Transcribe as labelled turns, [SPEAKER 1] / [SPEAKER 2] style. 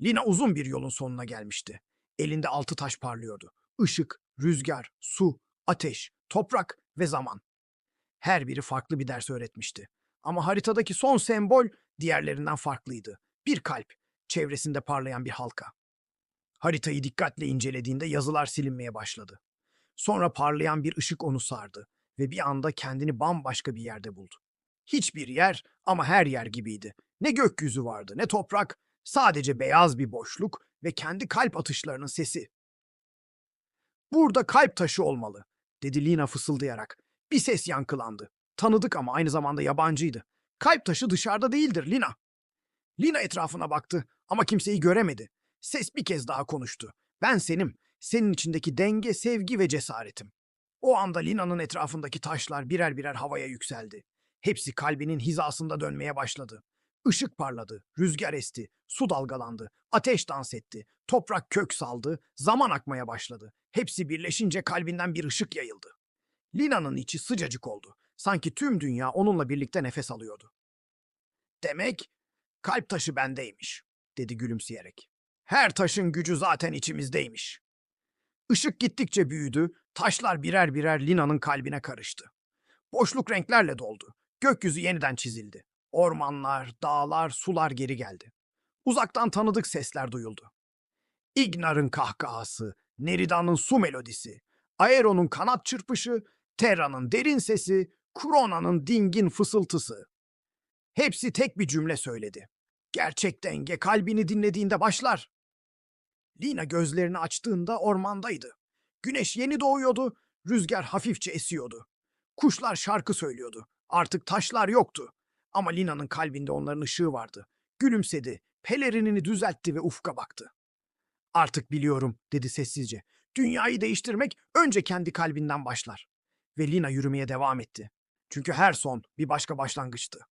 [SPEAKER 1] Lina uzun bir yolun sonuna gelmişti. Elinde altı taş parlıyordu. Işık, rüzgar, su, ateş, toprak ve zaman. Her biri farklı bir ders öğretmişti. Ama haritadaki son sembol diğerlerinden farklıydı. Bir kalp, çevresinde parlayan bir halka. Haritayı dikkatle incelediğinde yazılar silinmeye başladı. Sonra parlayan bir ışık onu sardı ve bir anda kendini bambaşka bir yerde buldu. Hiçbir yer ama her yer gibiydi. Ne gökyüzü vardı, ne toprak, sadece beyaz bir boşluk ve kendi kalp atışlarının sesi. Burada kalp taşı olmalı, dedi Lina fısıldayarak. Bir ses yankılandı. Tanıdık ama aynı zamanda yabancıydı. Kalp taşı dışarıda değildir Lina. Lina etrafına baktı ama kimseyi göremedi. Ses bir kez daha konuştu. Ben senim, senin içindeki denge, sevgi ve cesaretim. O anda Lina'nın etrafındaki taşlar birer birer havaya yükseldi. Hepsi kalbinin hizasında dönmeye başladı. Işık parladı, rüzgar esti, su dalgalandı, ateş dans etti, toprak kök saldı, zaman akmaya başladı. Hepsi birleşince kalbinden bir ışık yayıldı. Lina'nın içi sıcacık oldu. Sanki tüm dünya onunla birlikte nefes alıyordu. Demek kalp taşı bendeymiş, dedi gülümseyerek. Her taşın gücü zaten içimizdeymiş. Işık gittikçe büyüdü, taşlar birer birer Lina'nın kalbine karıştı. Boşluk renklerle doldu. Gökyüzü yeniden çizildi. Ormanlar, dağlar, sular geri geldi. Uzaktan tanıdık sesler duyuldu. Ignar'ın kahkahası, Nerida'nın su melodisi, Aeron'un kanat çırpışı, Terra'nın derin sesi, Krona'nın dingin fısıltısı. Hepsi tek bir cümle söyledi. Gerçek denge kalbini dinlediğinde başlar. Lina gözlerini açtığında ormandaydı. Güneş yeni doğuyordu, rüzgar hafifçe esiyordu. Kuşlar şarkı söylüyordu. Artık taşlar yoktu. Ama Lina'nın kalbinde onların ışığı vardı. Gülümsedi, pelerinini düzeltti ve ufka baktı. Artık biliyorum, dedi sessizce. Dünyayı değiştirmek önce kendi kalbinden başlar. Ve Lina yürümeye devam etti. Çünkü her son bir başka başlangıçtı.